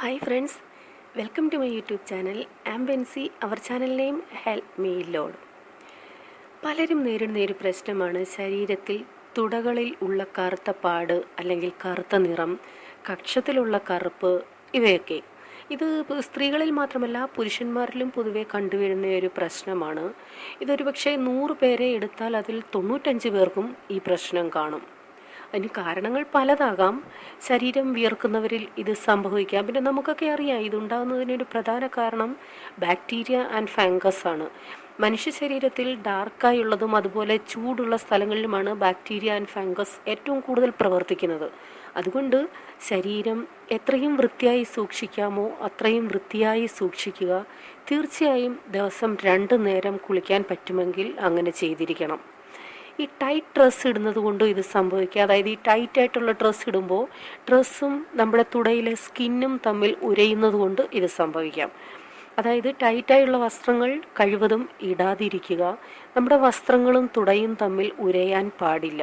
Hi friends welcome to my YouTube channel ആംബൻസി our channel name help me load പലരും നേരിടുന്ന ഒരു പ്രശ്നമാണ് ശരീരത്തിൽ തുടകളിൽ ഉള്ള കറുത്ത പാട് അല്ലെങ്കിൽ കറുത്ത നിറം കക്ഷത്തിലുള്ള കറുപ്പ് ഇവയൊക്കെ. ഇത് സ്ത്രീകളിൽ മാത്രമല്ല പുരുഷന്മാരിലും പൊതുവെ കണ്ടുവരുന്ന ഒരു പ്രശ്നമാണ്. ഇതൊരു പക്ഷേ നൂറ് പേരെ എടുത്താൽ അതിൽ തൊണ്ണൂറ്റഞ്ച് പേർക്കും ഈ പ്രശ്നം കാണും. അതിന് കാരണങ്ങൾ പലതാകാം. ശരീരം വിയർക്കുന്നവരിൽ ഇത് സംഭവിക്കാം. പിന്നെ നമുക്കൊക്കെ അറിയാം ഇതുണ്ടാകുന്നതിനൊരു പ്രധാന കാരണം ബാക്ടീരിയ ആൻഡ് ഫംഗസ് ആണ്. മനുഷ്യ ശരീരത്തിൽ ഡാർക്കായുള്ളതും അതുപോലെ ചൂടുള്ള സ്ഥലങ്ങളിലുമാണ് ബാക്ടീരിയ ആൻഡ് ഫംഗസ് ഏറ്റവും കൂടുതൽ പ്രവർത്തിക്കുന്നത്. അതുകൊണ്ട് ശരീരം എത്രയും വൃത്തിയായി സൂക്ഷിക്കാമോ അത്രയും വൃത്തിയായി സൂക്ഷിക്കുക. തീർച്ചയായും ദിവസം രണ്ട് നേരം കുളിക്കാൻ പറ്റുമെങ്കിൽ അങ്ങനെ ചെയ്തിരിക്കണം. ഈ ടൈറ്റ് ഡ്രസ്സ് ഇടുന്നത് കൊണ്ടും ഇത് സംഭവിക്കുക? അതായത് ഈ ടൈറ്റ് ആയിട്ടുള്ള ഡ്രസ്സ് ഇടുമ്പോൾ ഡ്രസ്സും നമ്മുടെ തുടയിലെ സ്കിന്നും തമ്മിൽ ഉരയുന്നത് കൊണ്ട് ഇത് സംഭവിക്കാം. അതായത് ടൈറ്റായുള്ള വസ്ത്രങ്ങൾ കഴിവതും ഇടാതിരിക്കുക. നമ്മുടെ വസ്ത്രങ്ങളും തുടയും തമ്മിൽ ഉരയാൻ പാടില്ല.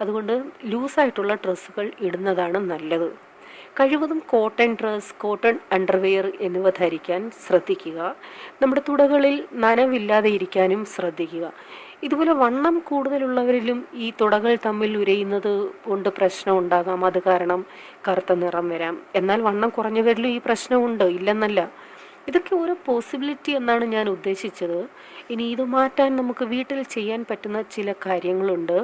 അതുകൊണ്ട് ലൂസായിട്ടുള്ള ഡ്രസ്സുകൾ ഇടുന്നതാണ് നല്ലത്. കഴിവതും കോട്ടൺ ഡ്രസ് കോട്ടൺ അണ്ടർവെയർ എന്നിവ ധരിക്കാൻ ശ്രദ്ധിക്കുക. നമ്മുടെ തുടകളിൽ നനവില്ലാതെ ഇരിക്കാനും ശ്രദ്ധിക്കുക. ഇതുപോലെ വണ്ണം കൂടുതലുള്ളവരിലും ഈ തുടകൾ തമ്മിൽ ഉരയുന്നത് കൊണ്ട് പ്രശ്നം ഉണ്ടാകാം. അത് കാരണം കറുത്ത നിറം വരാം. എന്നാൽ വണ്ണം കുറഞ്ഞവരിലും ഈ പ്രശ്നമുണ്ട് ഇല്ലെന്നല്ല. ഇതൊക്കെ ഒരു പോസിബിലിറ്റി എന്നാണ് ഞാൻ ഉദ്ദേശിച്ചത്. ഇനി ഇത് മാറ്റാൻ നമുക്ക് വീട്ടിൽ ചെയ്യാൻ പറ്റുന്ന ചില കാര്യങ്ങളുണ്ട്.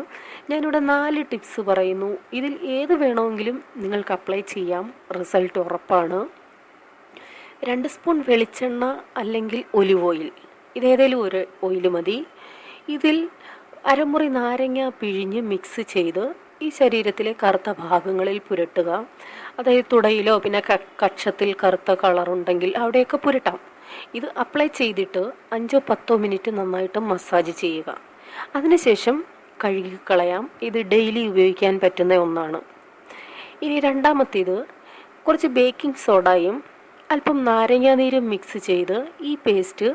ഞാനിവിടെ നാല് ടിപ്സ് പറയുന്നു. ഇതിൽ ഏത് വേണമെങ്കിലും നിങ്ങൾക്ക് അപ്ലൈ ചെയ്യാം. റിസൾട്ട് ഉറപ്പാണ്. രണ്ട് സ്പൂൺ വെളിച്ചെണ്ണ അല്ലെങ്കിൽ ഒലിവ് ഓയിൽ ഇതേതെങ്കിലും ഒരു ഓയിൽ മതി. ഇതിൽ അരമുറി നാരങ്ങ പിഴിഞ്ഞ് മിക്സ് ചെയ്ത് ഈ ശരീരത്തിലെ കറുത്ത ഭാഗങ്ങളിൽ പുരട്ടുക. അതായത് തുടയിലോ പിന്നെ കക്ഷത്തിൽ കറുത്ത കളറുണ്ടെങ്കിൽ അവിടെയൊക്കെ പുരട്ടാം. ഇത് അപ്ലൈ ചെയ്തിട്ട് അഞ്ചോ പത്തോ മിനിറ്റ് നന്നായിട്ട് മസാജ് ചെയ്യുക. അതിനുശേഷം കഴുകി കളയാം. ഇത് ഡെയിലി ഉപയോഗിക്കാൻ പറ്റുന്ന ഒന്നാണ്. ഇനി രണ്ടാമത്തേത് കുറച്ച് ബേക്കിംഗ് സോഡയും അല്പം നാരങ്ങാനീരും മിക്സ് ചെയ്ത് ഈ പേസ്റ്റ്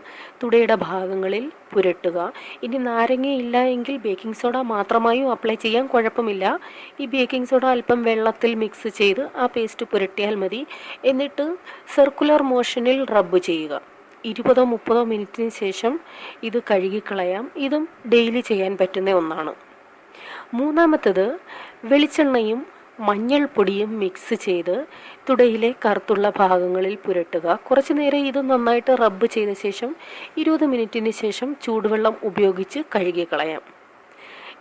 തുടയുടെ ഭാഗങ്ങളിൽ പുരട്ടുക. ഇനി നാരങ്ങ ഇല്ല എങ്കിൽ ബേക്കിംഗ് സോഡ മാത്രമായും അപ്ലൈ ചെയ്യാൻ കുഴപ്പമില്ല. ഈ ബേക്കിംഗ് സോഡ അല്പം വെള്ളത്തിൽ മിക്സ് ചെയ്ത് ആ പേസ്റ്റ് പുരട്ടിയാൽ മതി. എന്നിട്ട് സർക്കുലർ മോഷനിൽ റബ്ബ് ചെയ്യുക. ഇരുപതോ മുപ്പതോ മിനിറ്റിന് ശേഷം ഇത് കഴുകിക്കളയാം. ഇതും ഡെയിലി ചെയ്യാൻ പറ്റുന്ന ഒന്നാണ്. മൂന്നാമത്തത് വെളിച്ചെണ്ണയും മഞ്ഞൾപ്പൊടിയും മിക്സ് ചെയ്ത് തുടയിലെ കറുത്തുള്ള ഭാഗങ്ങളിൽ പുരട്ടുക. കുറച്ചു നേരം ഇത് നന്നായിട്ട് റബ്ബ് ചെയ്ത ശേഷം ഇരുപത് മിനിറ്റിന് ശേഷം ചൂടുവെള്ളം ഉപയോഗിച്ച് കഴുകി കളയാം.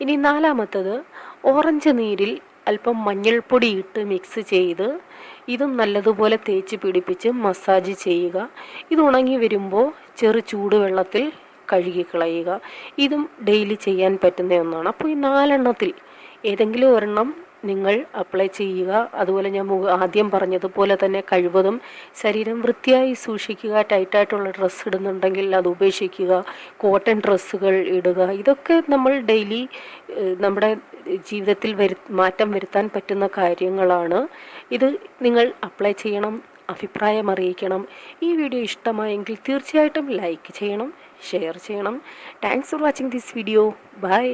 ഇനി നാലാമത്തത് ഓറഞ്ച് നീരിൽ അല്പം മഞ്ഞൾപ്പൊടി ഇട്ട് മിക്സ് ചെയ്ത് ഇതും നല്ലതുപോലെ തേച്ച് പിടിപ്പിച്ച് മസാജ് ചെയ്യുക. ഇത് ഉണങ്ങി വരുമ്പോൾ ചെറു ചൂടുവെള്ളത്തിൽ കഴുകി കളയുക. ഇതും ഡെയിലി ചെയ്യാൻ പറ്റുന്ന ഒന്നാണ്. അപ്പോൾ ഈ നാലെണ്ണത്തിൽ ഏതെങ്കിലും ഒരെണ്ണം നിങ്ങൾ അപ്ലൈ ചെയ്യുക. അതുപോലെ ഞാൻ ആദ്യം പറഞ്ഞതുപോലെ തന്നെ കഴിവതും ശരീരം വൃത്തിയായി സൂക്ഷിക്കുക ടൈറ്റായിട്ടുള്ള ഡ്രസ്സ് ഇടുന്നുണ്ടെങ്കിൽ അത് ഉപേക്ഷിക്കുക കോട്ടൺ ഡ്രസ്സുകൾ ഇടുക. ഇതൊക്കെ നമ്മൾ ഡെയിലി നമ്മുടെ ജീവിതത്തിൽ വരു മാറ്റം വരുത്താൻ പറ്റുന്ന കാര്യങ്ങളാണ്. ഇത് നിങ്ങൾ അപ്ലൈ ചെയ്യണം അഭിപ്രായം അറിയിക്കണം. ഈ വീഡിയോ ഇഷ്ടമായെങ്കിൽ തീർച്ചയായിട്ടും ലൈക്ക് ചെയ്യണം ഷെയർ ചെയ്യണം. Thanks for watching this video bye